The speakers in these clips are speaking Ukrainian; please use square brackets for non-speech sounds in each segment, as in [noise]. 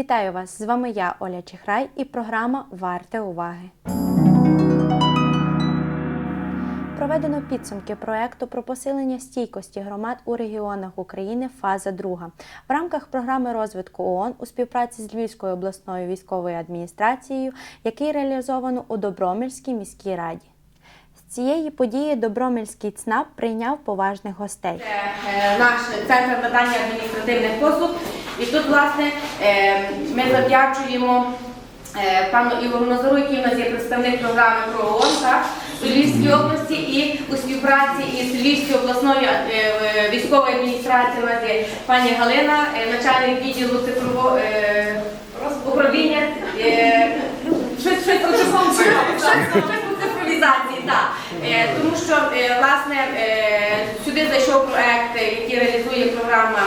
Вітаю вас! З вами я, Оля Чехрай, і програма Варте уваги. Проведено підсумки проекту про посилення стійкості громад у регіонах України. Фаза 2 в рамках програми розвитку ООН у співпраці з Львівською обласною військовою адміністрацією, який реалізовано у Добромельській міській раді. Цієї події Добромельський ЦНАП прийняв поважних гостей. Це е, наш центр надання адміністративних послуг. І тут, власне, е, ми завдячуємо е, пану Ігору Назару, який у нас є представник програми про ООН, так, у Львівській області і у співпраці із Львівською обласною військовою адміністрацією у нас є пані Галина, е, начальник відділу цифрового е, управління. е, Цифровізації, так. Е, Тому що е, власне е, сюди зайшов проект, який реалізує програма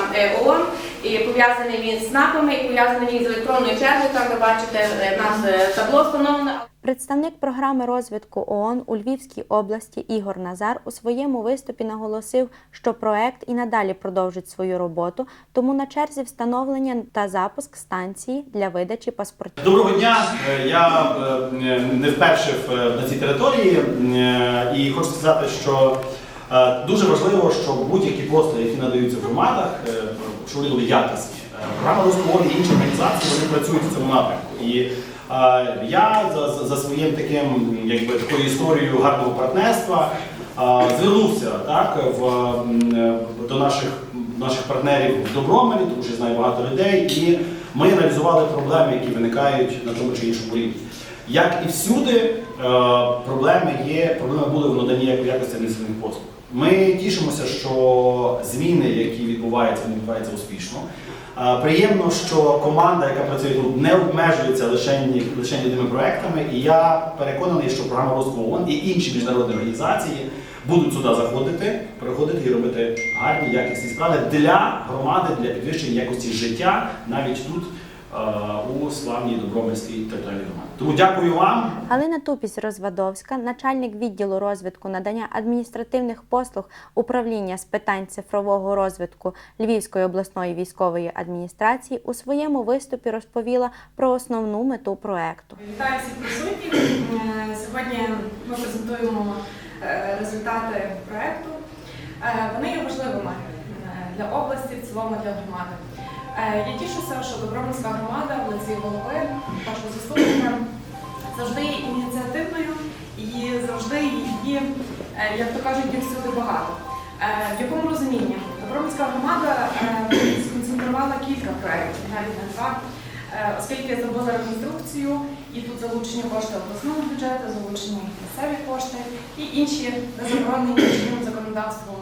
ООН, і пов'язаний він з СНАПами, і пов'язаний він з електронною чергою. Так ви бачите, в нас табло встановлено. Представник програми розвитку ООН у Львівській області Ігор Назар у своєму виступі наголосив, що проект і надалі продовжить свою роботу, тому на черзі встановлення та запуск станції для видачі паспортів. Доброго дня. Е, Я е, не вперше е, на цій території і хочу сказати, що дуже важливо, щоб будь-які послуги, які надаються в громадах, щоб вони були якісні. Програма і інші організації вони працюють в цьому напрямку. І я за, за- своїм таким, якби такою історією гарного партнерства звернувся так в, до наших наших партнерів в Добромелі, тому що знаю багато людей, і ми аналізували проблеми, які виникають на тому чи іншому рівні. Як і всюди, е, проблеми є, проблеми були в наданні якості адміністративних послуг. Ми тішимося, що зміни, які відбуваються, вони відбуваються успішно. Приємно, що команда, яка працює тут, не обмежується лише, лише одними проектами. І я переконаний, що програма розвитку ООН і інші міжнародні організації будуть сюди заходити, приходити і робити гарні, якісні справи для громади, для підвищення якості життя навіть тут, у славній Добромельській територіальній громаді. Тому дякую вам. Галина Тупісь Розвадовська, начальник відділу розвитку надання адміністративних послуг управління з питань цифрового розвитку Львівської обласної військової адміністрації, у своєму виступі розповіла про основну мету проекту. Вітаю всіх присутніх. Е, Сьогодні ми презентуємо е, результати проекту. Е, Вони є важливими е, для області, в цілому для громади. Е, Я тішуся, що Доброминська громада в лиці голови, вашого заступника, завжди є ініціативною і завжди її, е, як то кажуть, всюди багато. Е, В якому розумінні? Доброминська громада сконцентрувала кілька проєктів, навіть не два. Оскільки зробили реконструкцію, і тут залучені кошти обласного бюджету, залучені місцеві кошти і інші незаборонені чинним законодавством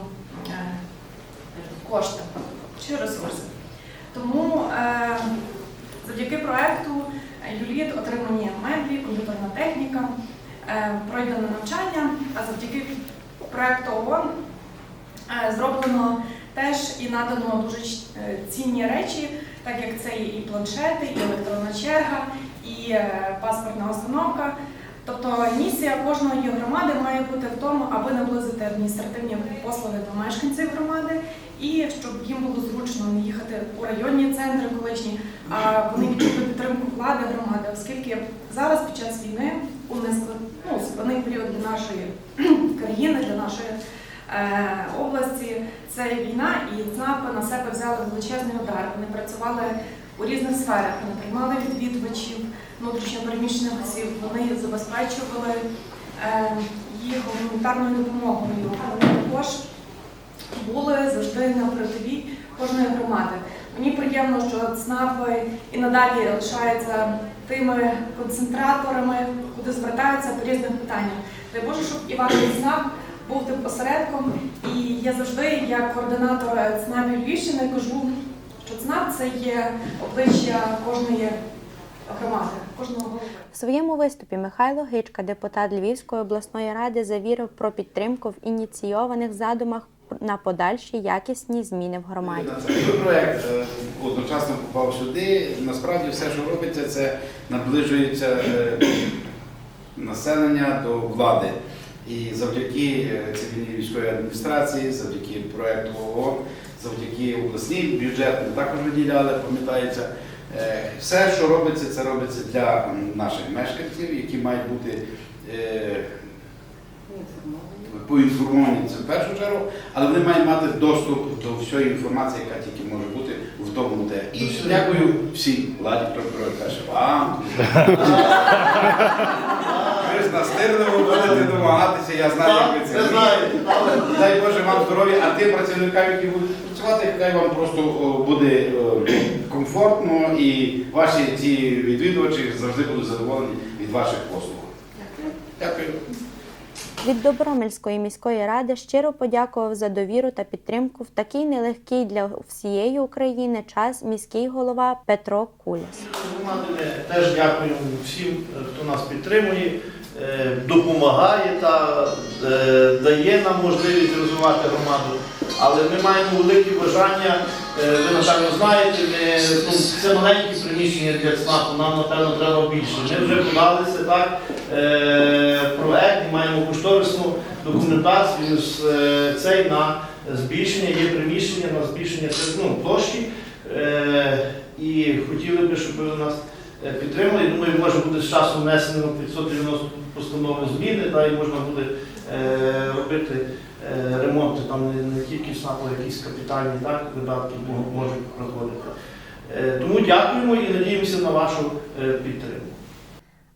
кошти чи ресурси. Тому е, завдяки проекту Юліт отримані меблі, комп'ютерна техніка, е, пройдено навчання, а завдяки проекту ООН е, зроблено теж і надано дуже е, цінні речі, так як це і планшети, і електронна черга, і е, паспортна установка. Тобто місія кожної громади має бути в тому, аби наблизити адміністративні послуги до мешканців громади і щоб їм було зручно не їхати у районні центри колишні, а вони відчули підтримку влади громади, оскільки зараз під час війни у несклад- ну, період для нашої [clears throat] країни, для нашої е, області це війна, і ЦНАПи на себе взяли величезний удар. Вони працювали у різних сферах, вони приймали відвідувачів, внутрішньопереміщених осіб, вони забезпечували е, їх гуманітарною допомогою. Вони також були завжди на передовій кожної громади. Мені приємно, що ЦНАПи і надалі лишаються тими концентраторами, куди звертаються по різних питаннях. Дай Боже, щоб і ваш ЦНАП був тим осередком. І я завжди, як координатор ЦНАПів Львівщини, кажу, що ЦНАП це є обличчя кожної громади, кожного голови. В своєму виступі Михайло Гичка, депутат Львівської обласної ради, завірив про підтримку в ініційованих задумах на подальші якісні зміни в громаді. Цей проект е, одночасно попав сюди. Насправді все, що робиться, це наближується е, населення до влади. І завдяки е, цивільній військовій адміністрації, завдяки проекту ООН, завдяки обласній бюджет ми також виділяли, пам'ятається, Все, що робиться, це робиться для наших мешканців, які мають бути е, поінформовані це в першу чергу, але вони мають мати доступ до всієї інформації, яка тільки може бути в тому де. І дякую всім владі вам. [laughs] Ви ж настирливо будете домагатися, я знаю, як ви це. Знаєте, Дай Боже вам здоров'я, а тим працівникам, які будуть працювати, хай вам просто о, буде о, комфортно і ваші ці відвідувачі завжди будуть задоволені від ваших послуг. Дякую. Від Добромельської міської ради щиро подякував за довіру та підтримку в такий нелегкий для всієї України час міський голова Петро Куляс. Теж дякуємо всім, хто нас підтримує, е, допомагає та е, дає нам можливість розвивати громаду. Але ми маємо велике бажання, е, ви напевно знаєте, ми, ну, це маленькі приміщення для ЦНАПу, нам напевно треба більше. Ми вже подалися так, проект, і маємо кошторисну документацію з е, цей на збільшення, є приміщення на збільшення ну, площі. Е, і хотіли би, щоб ви нас е, підтримали. Думаю, може бути з часом внесено 590 постанови зміни, да, і можна буде е, робити е, ремонти там не, тільки а якісь капітальні так, видатки можуть проходити. Е, тому дякуємо і надіємося на вашу е, підтримку.